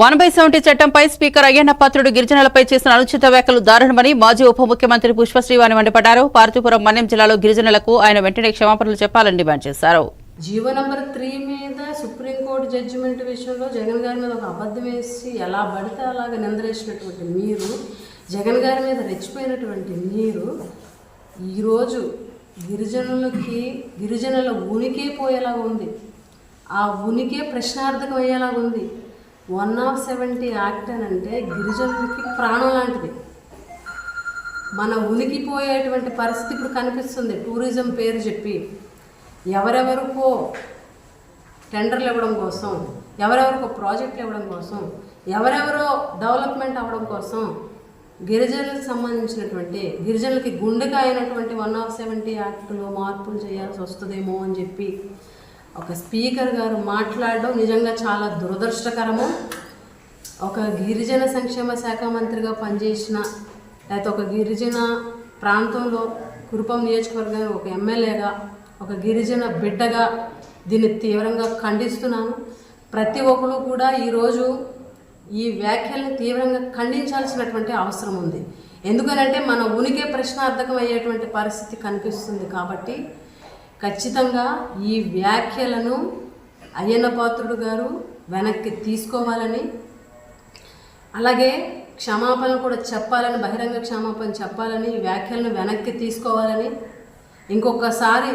One by seventy చట్టంపై speaker Ayyanna Patrudu గిరిజనులపై చేసిన అనుచిత వ్యాఖ్యలు దారుణమని మాజీ ఉప ముఖ్యమంత్రి పుష్పశ్రీవాణి మండిపడ్డారు. పార్తీపురం మన్యం జిల్లాలో గిరిజనులకు ఆయన వెంటనే క్షమాపణలు చెప్పాలని డిమాండ్ చేశారు. జీవో నంబర్ త్రీ మీద సుప్రీంకోర్టు జడ్జిమెంట్ విషయంలో జగన్ గారి మీద ఒక అబద్ధం వేసి ఎలా పడితే అలాగ నిందరేసినటువంటి మీరు జగన్ గారి మీద రెచ్చిపోయినటువంటి మీరు ఈరోజు గిరిజనులకి గిరిజనుల ఉనికే పోయేలాగా ఉంది. ఆ ఉనికే ప్రశ్నార్థకం అయ్యేలాగా ఉంది. వన్ ఆఫ్ సెవెంటీ యాక్ట్ అని అంటే గిరిజనులకి ప్రాణం లాంటిది. మన ఉనికిపోయేటువంటి పరిస్థితి ఇప్పుడు కనిపిస్తుంది. టూరిజం పేరు చెప్పి ఎవరెవరికో టెండర్లు ఇవ్వడం కోసం ఎవరెవరికో ప్రాజెక్టులు ఇవ్వడం కోసం ఎవరెవరో డెవలప్మెంట్ అవ్వడం కోసం గిరిజనులకు సంబంధించినటువంటి గిరిజనులకి గుండెగా అయినటువంటి వన్ ఆఫ్ సెవెంటీ యాక్ట్లో మార్పులు చేయాల్సి వస్తుందేమో అని చెప్పి ఒక స్పీకర్ గారు మాట్లాడడం నిజంగా చాలా దురదృష్టకరము. ఒక గిరిజన సంక్షేమ శాఖ మంత్రిగా పనిచేసిన లేకపోతే ఒక గిరిజన ప్రాంతంలో కురుపం నియోజకవర్గం ఒక ఎమ్మెల్యేగా ఒక గిరిజన బిడ్డగా దీన్ని తీవ్రంగా ఖండిస్తున్నాను. ప్రతి ఒక్కరు కూడా ఈరోజు ఈ వ్యాఖ్యలను తీవ్రంగా ఖండించాల్సినటువంటి అవసరం ఉంది. ఎందుకనంటే మన ఉనికి ప్రశ్నార్థకం అయ్యేటువంటి పరిస్థితి కనిపిస్తుంది కాబట్టి ఖచ్చితంగా ఈ వ్యాఖ్యలను అయ్యన్న పాత్రుడు గారు వెనక్కి తీసుకోవాలని అలాగే క్షమాపణలు కూడా చెప్పాలని బహిరంగ క్షమాపణ చెప్పాలని ఈ వ్యాఖ్యలను వెనక్కి తీసుకోవాలని ఇంకొకసారి